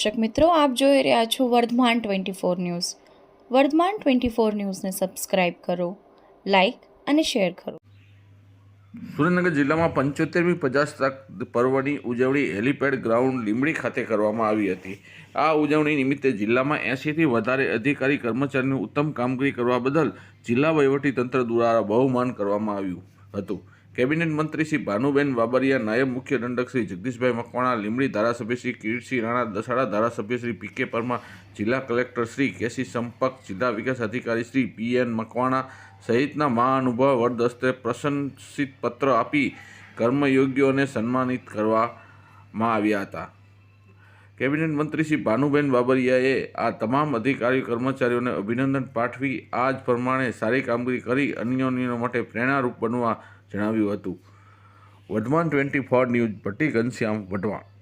દર્શક મિત્રો, આપ જોઈ રહ્યા છો Vardhaman twenty four news. Vardhaman twenty four ન્યૂઝને સબસ્ક્રાઇબ કરો, લાઇક અને શેર કરો. સુરેન્દ્રનગર જિલ્લામાં પંચોતેરમી પ્રજાસત્તાક પર્વની ઉજવણી હેલીપેડ ગ્રાઉન્ડ લીમડી ખાતે કરવામાં આવી હતી. આ ઉજવણી નિમિત્તે જિલ્લામાં એંશીથી વધારે અધિકારી કર્મચારીનું ઉત્તમ કામગીરી કરવા બદલ જિલ્લા વહીવટીતંત્ર દ્વારા બહુમાન કરવામાં આવ્યું હતું. કેબિનેટ મંત્રી શ્રી ભાનુબેન બાબરિયા નાયબ મુખ્ય દંડક શ્રી જગદીશભાઈ મકવાણા લીમડી ધારાસભ્ય શ્રી કિરીટસિંહ રાણા, દસાડા ધારાસભ્ય શ્રી પી કે પરમા જિલ્લા કલેક્ટર શ્રી કેસી સંપર્ક, જિલ્લા વિકાસ અધિકારી શ્રી પી એન મકવાણા સહિતના મહાનુભાવ વરદસ્તે પ્રશંસિત પત્ર આપી કર્મયોગ્યોને સન્માનિત કરવામાં આવ્યા હતા. કેબિનેટ મંત્રી શ્રી ભાનુબેન બાબરિયાએ આ તમામ અધિકારી કર્મચારીઓને અભિનંદન પાઠવી, આ જ પ્રમાણે સારી કામગીરી કરી અન્યોન્યો માટે પ્રેરણારૂપ બનવા જણાવ્યું હતું. Wadhwan twenty four news Bhatti Ghanshyam Wadhwan.